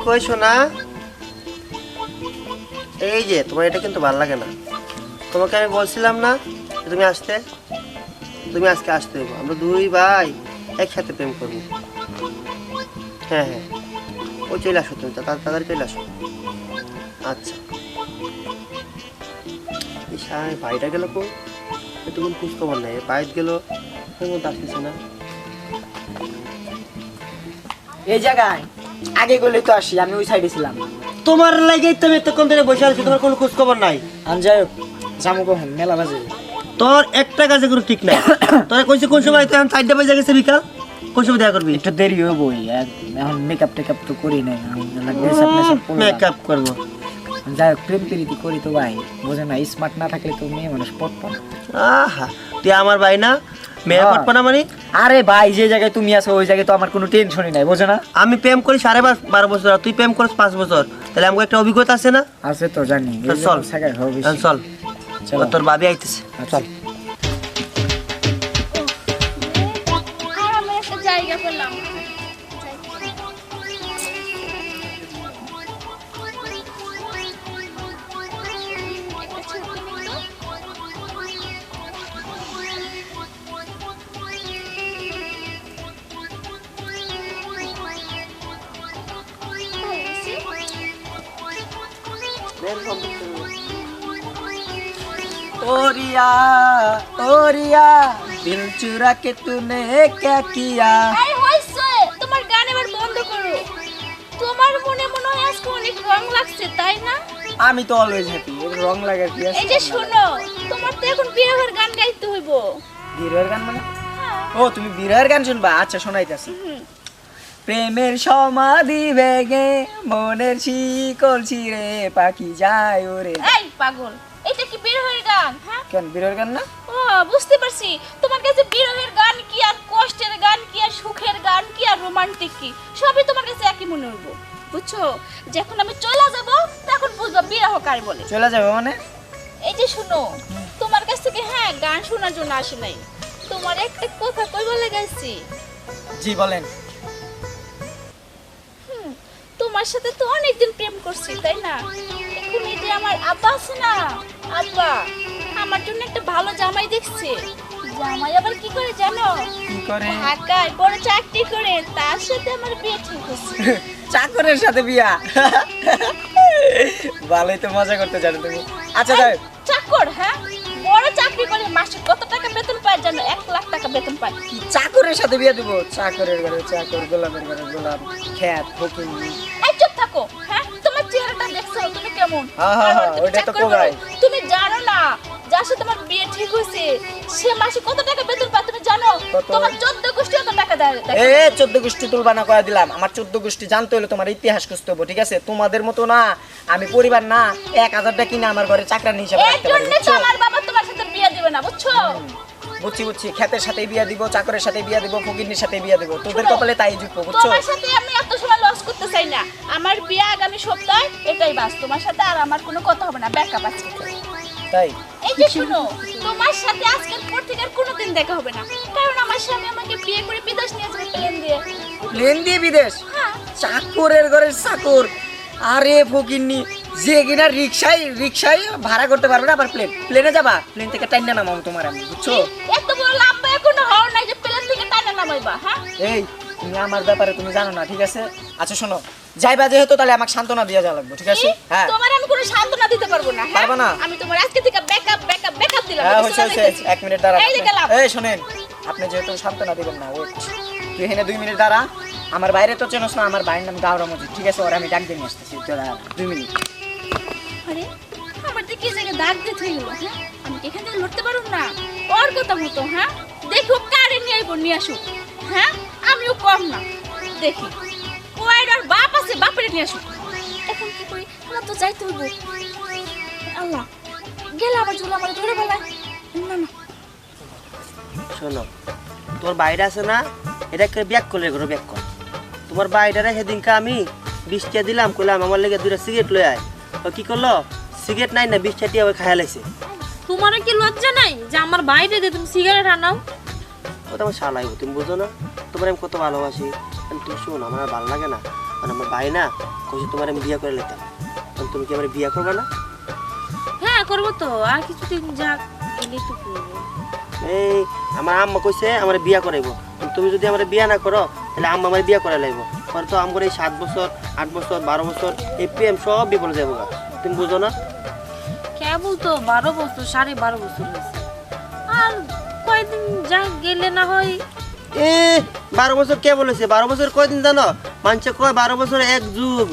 তুমি কইছো এই যে, তোমার এটা কিন্তু ভালো লাগে না। তোমাকে আমি বলছিলাম না তুমি আসতে? তুমি আজকে আসতে হইব। আমরা দুই ভাই একসাথে প্রেম করব। হ্যাঁ হ্যাঁ। ওই চলে আসো তুমি তাড়াতাড়ি চলে আসো। আচ্ছা। ভাইটা গেল কো তুমি খোঁজ খবর নাই। বাইর গেল আসতেছে না। এই জায়গায়। আগে গেলে তো আসি আমি ওই সাইডে ছিলাম। তোমার লাগে তুমি এতক্ষণ ধরে বসে আছি তোমার কোনো খোঁজ খবর নাই। আর যাই হোক জামু কখন মেলা বাজে। তোর একটা কাজে কোনো ঠিক নাই। তোরা কইছে কোন সময় তুই এখন চারটা বাজে গেছে বিকাল? কোন সময় দেখা করবি? একটু দেরি হইব এখন মেকআপ টেকআপ তো করি নাই মেকআপ করব। যাই হোক প্রেম প্রীতি করি তো ভাই। বোঝে না স্মার্ট না থাকলে তো মেয়ে মানুষ পড়তো আহা তুই আমার ভাই না? মেয়ে হ্যাঁ। পটপা না মানে? আরে ভাই যে জায়গায় তুমি আছো ওই জায়গায় তো আমার কোনো টেনশনই নাই বোঝে না? আমি প্রেম করি সাড়ে বারো বছর আর তুই প্রেম করিস পাঁচ বছর। তাহলে আমাকে একটা অভিজ্ঞতা আছে না? আছে তো জানি। চল। চল। চল। তোর ভাবি আইতেছে। চল। ओरिया ओरिया दिल चुरा के तूने क्या किया আরে হইছে তোমার গান এবার বন্ধ করো তোমার মনে মনে হয় আজকে অনেক রং লাগছে তাই না আমি তো অলওয়েজ হ্যাপি রং লাগার কি আছে এই যে শোনো তোমার তো এখন বিরহের গান গাইতে হইব বিরহের গান মানে হ্যাঁ ও তুমি বিরহের গান শুনবা আচ্ছা শোনাইতাছি হুম। প্রেমের সমাধি ভেঙে মনের শিকল ছিঁড়ে পাখি যায় ওরে। এই পাগল এটা কি বিরহের গান হ্যাঁ? কেন বিরহের গান না? ও বুঝতে পারছি। তোমার কাছে বিরহের গান কি আর কষ্টের গান কি আর সুখের গান কি আর রোমান্টিক কি? সবই তোমার কাছে একই মনে হইব বুঝছ? যখন আমি চলে যাব তখন বুঝবা বিরহ কার বলে। চলে যাবে মানে? এই যে শুনো তোমার কাছ থেকে হ্যাঁ গান শোনার জন্য আসি নাই। তোমার একটা কথা কই বলে গেছি জি বলেন। তোমার সাথে তো অনেকদিন প্রেম করছি তাই না? এখন এই যে আমার আব্বা আছে না আব্বা আমার জন্য একটা ভালো জামাই দেখছে। জামাই আবার কি করে জানো? কি করে? ঢাকায় বড় চাকরি করে তার সাথে আমার বিয়ে ঠিক হচ্ছে চাকরের সাথে বিয়া? ভালোই তো মজা করতে জানো তুমি। আচ্ছা হোক। চাকর হ্যাঁ? বড় চাকরি করে মাসে কত টাকা বেতন পায় জানো? এক লাখ টাকা বেতন পায়। চাকরের সাথে বিয়ে দিব? চাকরের ঘরে চাকর গোলাপের ঘরে গোলাপ খ্যাত চুপ থাকো হ্যাঁ? তোমার চেহারাটা দেখছ তুমি কেমন? ওইটা তো তুমি জানো না যার সাথে তোমার বিয়ে ঠিক হয়েছে সে মাসে কত টাকা বেতন পায় তুমি জানো? তোমার চোদ্দ গোষ্ঠী কত টাকা দেয়? এ চোদ্দ গোষ্ঠী তুলবানা করে দিলাম। আমার চোদ্দ গোষ্ঠী জানতে হলে তোমার ইতিহাস খুঁজতে হবে ঠিক আছে? তোমাদের মতো না আমি পরিবার না এক হাজারটা কিনে আমার ঘরে চাকরানি হিসাবে রাখতে পারি? আমার বাবা তোমার সাথে বিয়ে দেবে না বুঝছ? বুঝছি বুঝছি খ্যাতের সাথে বিয়া দিব চাকরের সাথে বিয়া দিব ফকিরনির সাথে বিয়া দিব। তোদের কপালে তাই যুক্ত বুঝছ? তোমার সাথে আমি এত সময় লস করতে চাই না। আমার বিয়ে আগামী সপ্তাহে এটাই বাস। তোমার সাথে আর আমার কোনো কথা হবে না ব্যাকআপ আছে। তাই? এই যে শুনো তোমার সাথে আজকের পর থেকে আর কোনোদিন দেখা হবে না। কারণ আমার স্বামী আমাকে বিয়ে করে বিদেশ নিয়ে যাবে প্লেন দিয়ে। প্লেন দিয়ে বিদেশ? হ্যাঁ। চাকরের ঘরের চাকর। আরে ফকিরনি যে কিনা রিক্সায় রিক্সায় ভাড়া করতে পারবে না আবার প্লেন প্লেনে যাবা প্লেন থেকে টাইনা নামাবো তোমার আমি বুঝছ? এত বড় লম্বা এখনও হও নাই যে প্লেন থেকে টানা নামাইবা হ্যাঁ? এই তুমি আমার ব্যাপারে তুমি জানো না ঠিক আছে? আচ্ছা শোনো যাইবা যেহেতু তাহলে আমাকে সান্ত্বনা দিয়ে যাওয়া লাগবে ঠিক আছে? হ্যাঁ। তোমার আমি কোনো সান্ত্বনা দিতে পারব না হ্যাঁ? পারবা না? আমি তোমার আজকে থেকে ব্যাকআপ ব্যাকআপ ব্যাকআপ দিলাম হ্যাঁ হয়েছে যাইতেছি। এক মিনিট দাঁড়া এই গেলাম। এই শোনেন আপনি যেহেতু সান্ত্বনা দিবেন না ওয়েট। তুই এখানে দুই মিনিট দাঁড়া। আমার বাইরে তো চেনস না আমার বাইরের নাম গাওরা মজিদ ঠিক আছে? ওরা আমি ডাক দিয়ে নিয়ে আসতেছি দুই মিনিট। আরে আমার দিকে দাগ হ্যাঁ আমি এখান থেকে লড়তে না? ওর কথা মতো হ্যাঁ? দেখো কারে নিয়ে আইবো, নিয়ে আসুক হ্যাঁ? আমিও কম না। দেখি। ওয়াইড আর বাপ আছে, বাপরে নিয়ে আসুক এখন কি করি? তো যাইতে হইব। আল্লাহ ঝোলা আমার ধরে না না। শোনো, তোর বাইরে আছে না? এটাকে ব্যাক করলে করো ব্যাক কর। তোমার বাইরে সেদিনকে আমি বিশ দিলাম, কইলাম আমার লেগে দুটা সিগারেট লই আয়। ও কি করল? সিগারেট নাই না বিশ টাকা দিয়ে খাইয়া লাগছে তোমার কি লজ্জা নাই যে আমার বাইরে দিয়ে তুমি সিগারেট আনাও? ও তো আমার শালাই তুমি বুঝো না? তোমার আমি কত ভালোবাসি। আর তুমি শোন আমার ভালো লাগে না। আর আমার ভাই না কইছে তোমার আমি বিয়ে করে নিতাম আর তুমি কি আমার বিয়ে করবে না? হ্যাঁ করব তো। আর কিছুদিন যাক তো করব। এই আমার আম্মা কইছে আমার বিয়া করাইবো। তুমি যদি আমার বিয়া না করো তাহলে আম্মা আমার বিয়া করাই লাগবো পরে তো আমার এই সাত বছর আট বছর বারো বছর এই প্রেম সব বিপলে যাব। তুমি বুঝো না? কেবল তো বারো বছর সাড়ে বারো বছর হয়েছে। আর কয়দিন যা গেলে না হয়? এ বারো বছর কে বলেছে? বারো বছর কয়দিন জানো? মানুষে কয় বারো বছর এক যুগ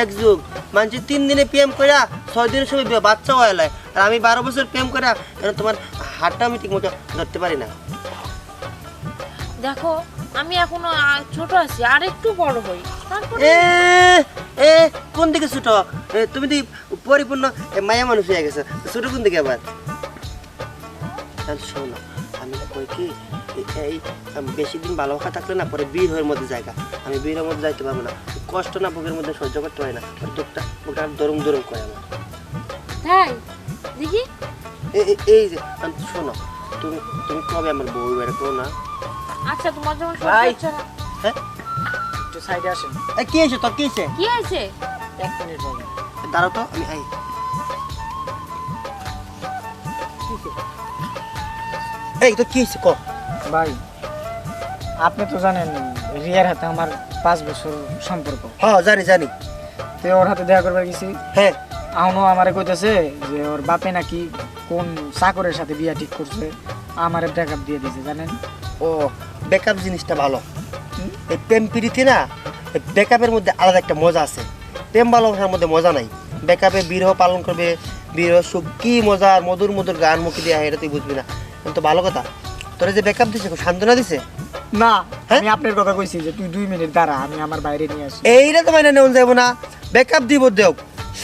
এক যুগ। মানুষে তিন দিনে প্রেম কইরা ছয় দিনের সময় বাচ্চা হয়ে আর আমি বারো বছর প্রেম এখন তোমার হাতটা আমি ঠিক মতো ধরতে পারি না। দেখো আমি এখনও ছোট আছি আর একটু বড় হই। তারপরে এ এ কোন দিকে ছোট? তুমি তো পরিপূর্ণ মায়া মানুষ হয়ে গেছে। ছোট কোন দিকে আবার? তাহলে শোনো আমি কই কি এই বেশি দিন ভালোবাসা থাকলে না পরে বীর হয়ে মধ্যে জায়গা। আমি বীরের মধ্যে যাইতে পারব না। কষ্ট না বুকের মধ্যে সহ্য করতে পারি না। দুঃখটা বুকটা দরম দরম করে আমার। তাই? দেখি। এই যে আম, শোনো তুমি তুমি কবে আমার বউ বেড়ে করো না? আচ্ছা তোমার যখন সহ্য হচ্ছে না। হ্যাঁ? একটু সাইডে আসেন। এ, কি হয়েছে তোর কি হয়েছে? কি হয়েছে? এক মিনিট বাবু। দাঁড়াও তো আমি এই। এই তো কি হয়েছে ক? ভাই আপনি তো জানেন রিয়ার হাতে আমার পাঁচ বছর সম্পর্ক। হ্যাঁ জানি জানি। তো ওর হাতে দেখা করবার গেছি। হ্যাঁ। আউনো আমারে কইতেছে যে ওর বাপে নাকি কোন চাকরের সাথে বিয়া ঠিক করছে আমারে ব্রেকআপ দিয়ে দিয়েছে জানেন? ও ব্যাকআপ জিনিসটা ভালো। এই প্রেম পিড়িতে না ব্যাকআপের মধ্যে আলাদা একটা মজা আছে। প্রেম ভালোবাসার মধ্যে মজা নাই। ব্যাকআপে বিরহ পালন করবে বিরহ সুখ কি মজার মধুর মধুর গান মুখে দেওয়া এটা তুই বুঝবি না। কিন্তু ভালো কথা তোরা যে ব্যাকআপ দিছে খুব সান্ত্বনা দিছে? না হ্যাঁ? আমি আপনার কথা কইছি যে তুই দুই মিনিট দাঁড়া আমি আমার বাইরে নিয়ে আসি। এইটা তো মানে নেওয়া যাব না। ব্যাকআপ দিব দেও।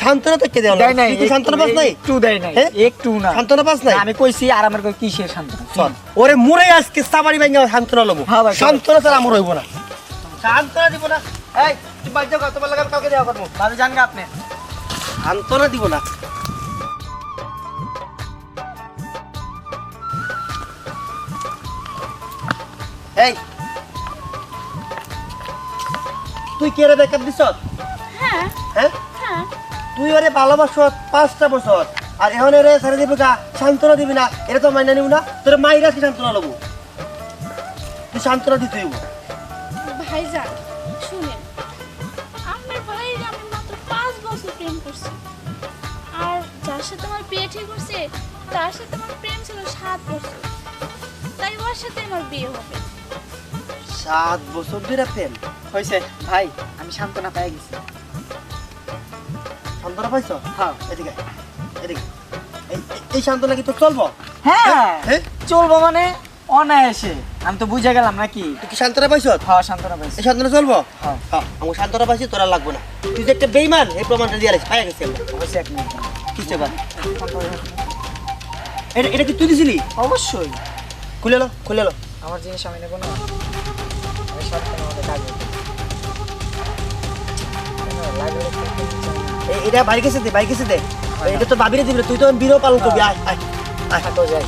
সান্ত্বনা তো কে দেয় তুই সান্ত্বনা পাস নাই? একটু দেয় হ্যাঁ? একটু না। সান্ত্বনা পাস নাই? আমি কইছি আর আমার কই কিসের চল ওরে মুরে আজকে সাবারি ভাঙ্গা সান্ত্বনা লবো। হ্যাঁ সান্ত্বনা ছাড়া আমার হইব না। সান্ত্বনা দিব না। এই তুই বাদ যাও তোমার লাগাম কালকে দেওয়া করব। ভাবি জান গা আপনি। সান্ত্বনা দিব না। এই তুই কে রে ব্যাকআপ দিছ তুই ওরে ভালোবাস পাঁচটা বছর। আর এখন এরে ছেড়ে দিবি গা সান্ত্বনা দিবি না। এটা তো মাইনা নিব না। তোর মাইরা কি সান্ত্বনা লবো? তুই সান্ত্বনা দিতে হইব। ভাইজান শুনেন আমার ভাই আমি মাত্র পাঁচ বছর প্রেম করছি। আর যার সাথে আমার বিয়ে ঠিক করছে তার সাথে আমার প্রেম ছিল সাত বছর। তাই ওর সাথে আমার বিয়ে হবে। সাত বছর ধরে প্রেম? হইছে ভাই আমি শান্তনা পেয়ে গেছি। সান্ত্বনা পাইছ? হ্যাঁ এদিকে এদিকে। এই এই- এই সান্ত্বনা কি তোর চলবো? হ্যাঁ হ্যাঁ? চলবো মানে অনায়াসে। আমি তো বুঝে গেলাম নাকি? তুই কি সান্ত্বনা পাইছ? হ্যাঁ শান্তনা পাইছি। এই সান্ত্বনা চলবো? হ্যাঁ। হ্যাঁ আমার সান্ত্বনা পাইছি তোরা লাগবো না। তুই যে একটা বেইমান এই প্রমাণটা দিয়ে আলিস পাই গেছি অবশ্যই এক মিনিট। কিসে বা এটা এটা কি তুই দিছিলি? অবশ্যই। খুলে লো খুলে লো। আমার জিনিস আমি নেব না। আমি শান্তনা আমাকে কাজে লাগলে এ- এটা বাড়ি গেছে দে বাড়ি গেছে দে। এটা তো বাবিরে দিবি তুই তো বিরো পালন করবি, আয় আয় আয়। তো যাই।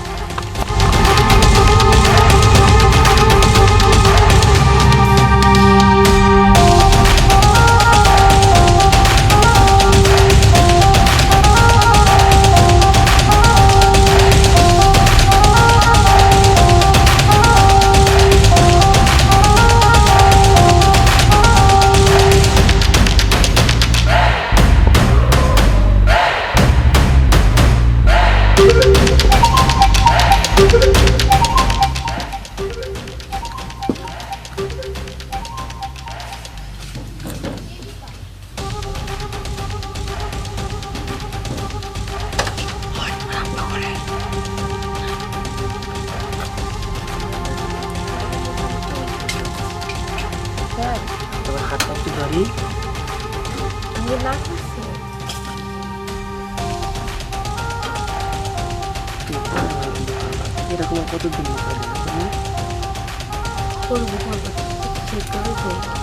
এরকম কতদিন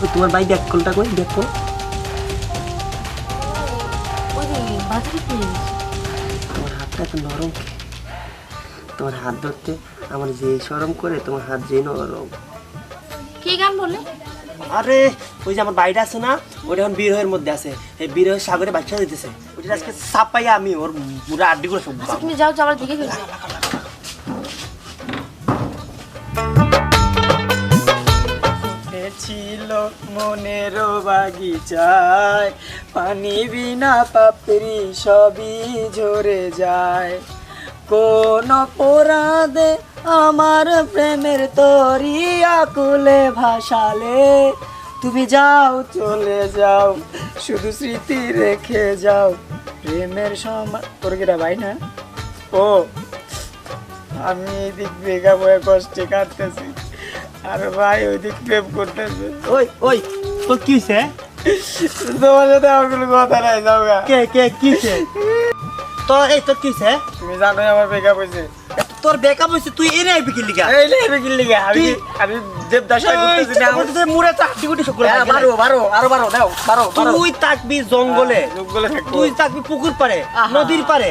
ওই তোমার ভাই ব্যাক কলটা কই ব্যাক কল আমার হাতটা এত নরম? তোমার হাত ধরতে আমার যে সরম করে তোমার হাত যে নরম। কি গান বলে? আরে ওই যে আমার বাড়িটা আছে না ওটা এখন বিরহের মধ্যে আছে। এই বিরহের সাগরে বাচ্চা দিতেছে। ওটা আজকে সাপ পাইয়া আমি ওর পুরো আড্ডি করে সব আচ্ছা তুমি যাও দেখে ফেলবে ছিল মনের বাগিচায় পানি বিনা পাপড়ি সবই ঝরে যায়। কোন অপরাধে আমার প্রেমের তরি আকুলে ভাসালে। তুমি যাও চলে যাও শুধু স্মৃতি রেখে যাও। প্রেমের সময় তোর কিরা ভাই না? ও আমি এদিক বেগা বয়ে কষ্টে কাটতেছি। আর ভাই ওইদিক প্রেম করতেছে ওই ওই তোর কি হয়েছে তোমার সাথে আমার কোনো কথা নাই যাও কে কে কি হয়েছে তোর এই তো কি হয়েছে তুমি জানোই আমার বেগা হয়েছে তোর বেকআপ হয়েছে তুই এনে আইবি কি লিগা? এই লে আমি আমি আমি দেবদাসা করতেছি না তো গুটি সকলে হ্যাঁ, বারো বারো আরও বারো বারো তুই থাকবি জঙ্গলে। লোকগুলো থাকব। তুই থাকবি পুকুর পারে নদীর পারে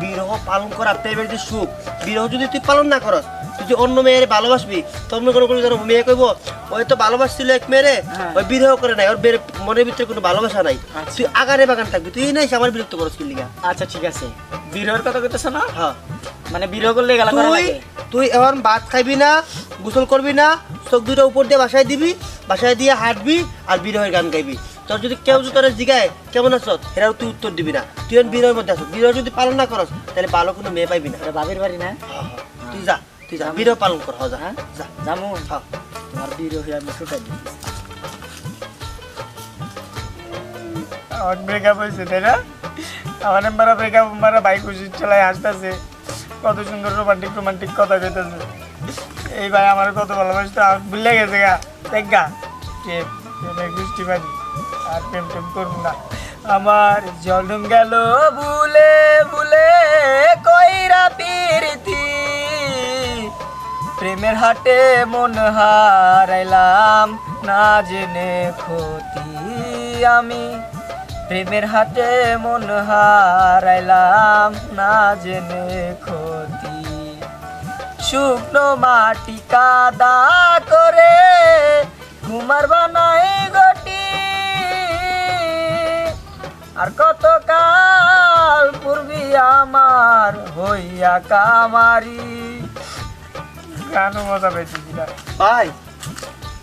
বিরহ পালন করা প্রেমের যে সুখ বিরহ যদি তুই পালন না করস তুই অন্য মেয়ের ভালোবাসবি তোর মনে কোনো কোনো যেন মেয়ে কইব ওই তো ভালোবাসছিল এক মেয়েরে হ্যাঁ। ওই বিরহ করে নাই ওর বের- মনের ভিতরে কোনো ভালোবাসা নাই। আচ্ছা। তুই আগারে বাগান থাকবি তুই নাই আমার বিরক্ত করস কি লিগা? আচ্ছা ঠিক আছে। বিরহের কথা কইতেছ না? হ্যাঁ। মানে বিরহ করলে গেলা করা তুই লাগে। তুই এখন ভাত খাইবি না গোসল করবি না চোখ দুটো উপর দিয়ে বাসায় দিবি বাসায় দিয়ে হাঁটবি আর বিরহের গান গাইবি। তোর যদি কেউ যদি তোর জিগায় কেমন আছো? এরাও তুই উত্তর দিবি না। তুই এখন বিরহের মধ্যে আছো। বিরহ যদি পালন না করস তাহলে ভালো কোনো মেয়ে পাইবি না। বাবির বাড়ি না? তুই যা তুই যা। বিরহ পালন কর হ্যাঁ যা। হ্যাঁ? যা। জামু হ্যাঁ। তোমার বিরহে আমি ছুটাই দিতেছি আমার ব্রেকআপ হয়েছে তাই না? আমার মারা ব্রেকআপ মারা বাইক চালাই আসতেছে। কত সুন্দর রোমান্টিক রোমান্টিক কথা কইতেছে। এই ভাই আমার কত ভালোবাসতো ভুলে গেছে গা। দেখ গা প্রেম বৃষ্টি বাড়ি। আর প্রেম টেম করব না। আমার জলম গেল ভুলে ভুলে কইরা পিরতি। প্রেমের হাটে মন হারাইলাম না জেনে ক্ষতি আমি। প্রেমের হাতে মন হারাইলাম না জেনে ক্ষতি। শুকনো মাটি কাদা করে কুমার বানাই গটি আর কত কাল পূর্বি আমার হইয়া কামারি। গানও মজা পেয়েছি ভাই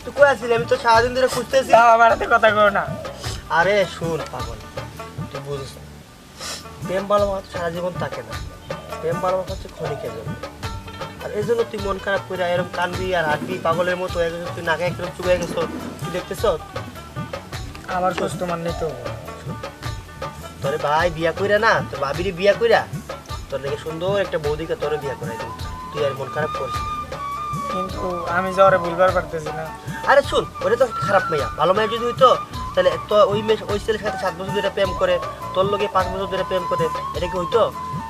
তুই কই আসলি আমি তো সারাদিন ধরে খুঁজতেছি। আমার হাতে কথা কো না। আরে শুন পাগল তুই বুঝিস না। প্রেম ভালোবাসা সারা জীবন থাকে না। প্রেম ভালোবাসা হচ্ছে ক্ষণিকের জন্য। আর এই জন্য তুই মন খারাপ করে এরকম কানবি আর হাঁটবি পাগলের মতো হয়ে গেছিস তুই নাকে একদম চুবে গেছ তুই দেখতেছ? আমার সুস্থ নেই তো তোরে ভাই বিয়া কইরা না তোর ভাবিরে বিয়া কইরা তোর নাকি সুন্দর একটা বৌদিকে তোরে বিয়া করাই দিবি। তুই আর মন খারাপ করিস কিন্তু আমি যাওয়ারে ভুলবার পারতেছি না। আরে শুন ওটা তো খারাপ মেয়া ভালো মেয়ে যদি হইতো তাহলে তো ওই মেয়ে ওই ছেলের সাথে সাত বছর ধরে প্রেম করে, তোর লোকে পাঁচ বছর ধরে প্রেম করে, এটা কি হইতো?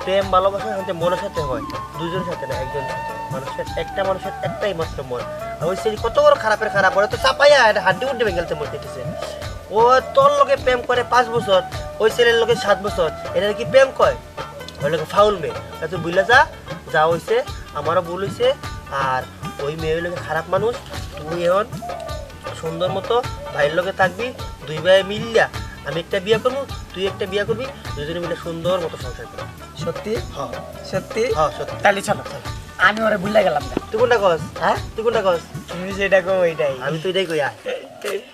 প্রেম, ভালোবাসা হতে মনের সাথে হয় দুজনের সাথে না, একজন মানুষের, একটা মানুষের একটাই মাত্র মন। আর ওই ছেলে কত বড় খারাপের খারাপ, ওরা তো চাপাইয়া এটা হাড্ডি উড্ডি ভেঙেলতে মন কেটেছে ও তোর লোকে প্রেম করে পাঁচ বছর, ওই ছেলের লোকে সাত বছর এটা কি প্রেম কয়? ওই লোকে ফাউল মেয়ে। তুই বুঝলে যা যা হইছে, আমারও ভুল হইছে, আর ওই মেয়ে লোকে খারাপ মানুষ, তুই এখন সুন্দর মতো ভাইয়ের লোকে থাকবি দুই ভাই মিললা আমি একটা বিয়ে করব তুই একটা বিয়ে করবি দুজনে মিলে সুন্দর মতো সংসার করব। সত্যি? হ্যাঁ। সত্যি? হ্যাঁ সত্যি। তাহলে চলো। আমি ওরা ভুলে গেলাম না। তুই কোনটা কস? হ্যাঁ? তুই কোনটা কস? তুমি যেটা কো ওইটাই। আমি তো এটাই কই